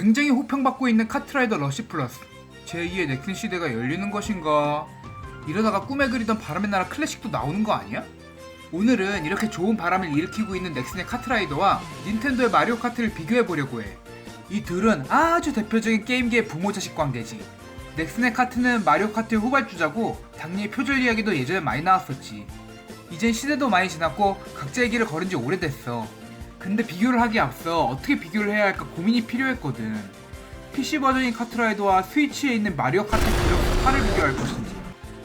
굉장히 호평받고 있는 카트라이더 러시 플러스 제2의 넥슨 시대가 열리는 것인가 이러다가 꿈에 그리던 바람의 나라 클래식도 나오는 거 아니야? 오늘은 이렇게 좋은 바람을 일으키고 있는 넥슨의 카트라이더와 닌텐도의 마리오 카트를 비교해 보려고 해. 이 둘은 아주 대표적인 게임계의 부모 자식 관계지. 넥슨의 카트는 마리오 카트의 후발주자고 당연히 표절 이야기도 예전에 많이 나왔었지. 이젠 시대도 많이 지났고 각자의 길을 걸은 지 오래됐어. 근데 비교를 하기에 앞서 어떻게 비교를 해야 할까 고민이 필요했거든. PC 버전인 카트라이더와 스위치에 있는 마리오 카트 디럭스 8을 비교할 것인지,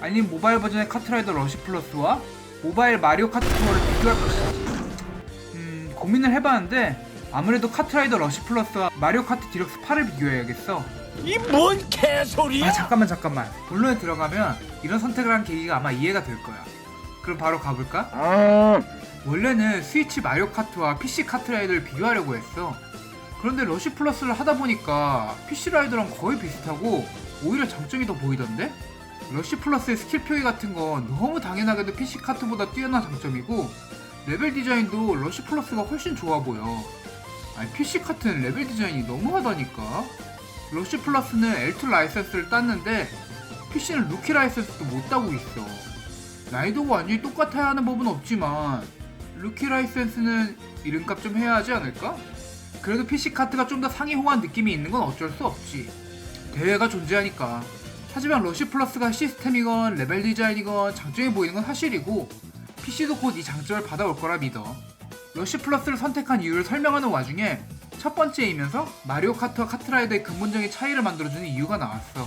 아니면 모바일 버전의 카트라이더 러시 플러스와 모바일 마리오 카트 투어를 비교할 것인지. 음, 고민을 해봤는데 아무래도 카트라이더 러시 플러스와 마리오 카트 디럭스 8을 비교해야겠어. 이 뭔 개소리야? 아 잠깐만 잠깐만. 본론에 들어가면 이런 선택을 한 계기가 아마 이해가 될 거야. 그럼 바로 가볼까? 원래는 스위치 마리오 카트와 PC 카트 라이더를 비교하려고 했어. 그런데 러시 플러스를 하다 보니까 PC 라이더랑 거의 비슷하고 오히려 장점이 더 보이던데? 러시 플러스의 스킬 표기 같은 건 너무 당연하게도 PC 카트보다 뛰어난 장점이고 레벨 디자인도 러시 플러스가 훨씬 좋아 보여. 아니 PC 카트는 레벨 디자인이 너무하다니까. 러시 플러스는 L2 라이센스를 땄는데 PC는 루키 라이센스도 못 따고 있어. 난이도가 완전히 똑같아야 하는 법은 없지만 루키 라이센스는 이름값 좀 해야 하지 않을까? 그래도 PC 카트가 좀 더 상위 호환 느낌이 있는 건 어쩔 수 없지. 대회가 존재하니까. 하지만 러시 플러스가 시스템이건 레벨 디자인이건 장점이 보이는 건 사실이고 PC도 곧 이 장점을 받아올 거라 믿어. 러시 플러스를 선택한 이유를 설명하는 와중에 첫 번째이면서 마리오 카트와 카트라이더의 근본적인 차이를 만들어주는 이유가 나왔어.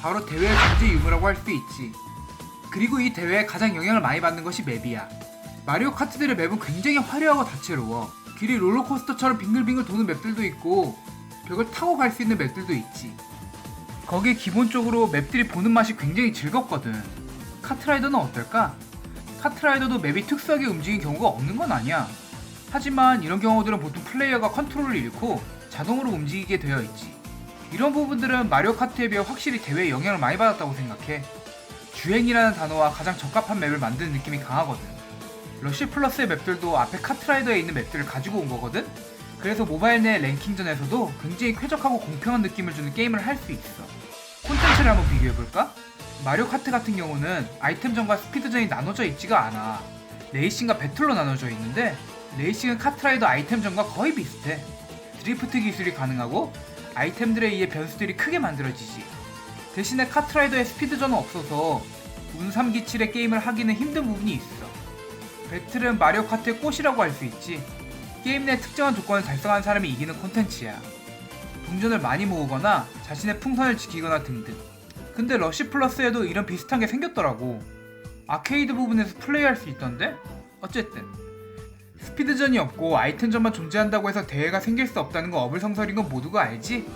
바로 대회의 존재 유무라고 할 수 있지. 그리고 이 대회에 가장 영향을 많이 받는 것이 맵이야. 마리오 카트들의 맵은 굉장히 화려하고 다채로워. 길이 롤러코스터처럼 빙글빙글 도는 맵들도 있고 벽을 타고 갈 수 있는 맵들도 있지. 거기에 기본적으로 맵들이 보는 맛이 굉장히 즐겁거든. 카트라이더는 어떨까? 카트라이더도 맵이 특수하게 움직이는 경우가 없는 건 아니야. 하지만 이런 경우들은 보통 플레이어가 컨트롤을 잃고 자동으로 움직이게 되어 있지. 이런 부분들은 마리오 카트에 비해 확실히 대회에 영향을 많이 받았다고 생각해. 주행이라는 단어와 가장 적합한 맵을 만드는 느낌이 강하거든. 러시 플러스의 맵들도 앞에 카트라이더에 있는 맵들을 가지고 온 거거든? 그래서 모바일 내 랭킹전에서도 굉장히 쾌적하고 공평한 느낌을 주는 게임을 할 수 있어. 콘텐츠를 한번 비교해볼까? 마리오 카트 같은 경우는 아이템전과 스피드전이 나눠져 있지가 않아. 레이싱과 배틀로 나눠져 있는데, 레이싱은 카트라이더 아이템전과 거의 비슷해. 드리프트 기술이 가능하고, 아이템들에 의해 변수들이 크게 만들어지지. 대신에 카트라이더의 스피드전은 없어서, 운삼기칠의 게임을 하기는 힘든 부분이 있어. 배틀은 마리오 카트의 꽃이라고 할 수 있지. 게임 내 특정한 조건을 달성한 사람이 이기는 콘텐츠야. 동전을 많이 모으거나 자신의 풍선을 지키거나 등등. 근데 러시 플러스에도 이런 비슷한 게 생겼더라고. 아케이드 부분에서 플레이할 수 있던데? 어쨌든 스피드전이 없고 아이템전만 존재한다고 해서 대회가 생길 수 없다는 건 어불성설인 건 모두가 알지?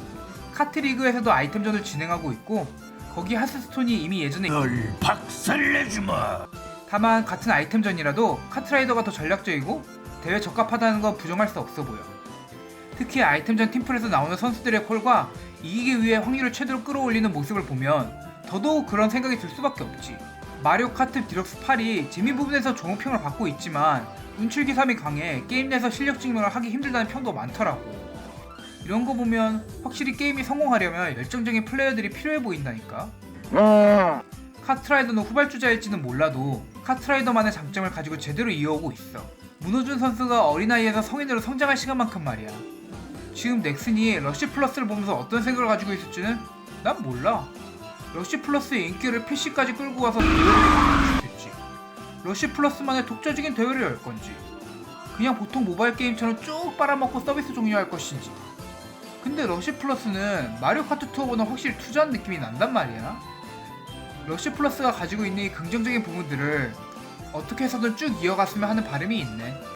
카트리그에서도 아이템전을 진행하고 있고 거기 하스스톤이 이미 예전에 널 박살내주마. 다만 같은 아이템전이라도 카트라이더가 더 전략적이고 대회 적합하다는 건 부정할 수 없어 보여. 특히 아이템전 팀플에서 나오는 선수들의 콜과 이기기 위해 확률을 최대로 끌어올리는 모습을 보면 더더욱 그런 생각이 들 수밖에 없지. 마리오 카트 디럭스 8이 재미 부분에서 좋은 평을 받고 있지만 운출기삼이 강해 게임 내에서 실력 증명을 하기 힘들다는 평도 많더라고. 이런 거 보면 확실히 게임이 성공하려면 열정적인 플레이어들이 필요해 보인다니까. 카트라이더는 후발주자일지는 몰라도 카트라이더만의 장점을 가지고 제대로 이어오고 있어. 문호준 선수가 어린아이에서 성인으로 성장할 시간만큼 말이야. 지금 넥슨이 러시 플러스를 보면서 어떤 생각을 가지고 있을지는 난 몰라. 러시 플러스의 인기를 PC까지 끌고 와서 대회를. 러시 플러스만의 독자적인 대회를 열 건지, 그냥 보통 모바일 게임처럼 쭉 빨아먹고 서비스 종료할 것인지. 근데 러시 플러스는 마리오 카트 투어보다 확실히 투자한 느낌이 난단 말이야. 러시 플러스가 가지고 있는 이 긍정적인 부분들을 어떻게 해서든 쭉 이어갔으면 하는 바람이 있네.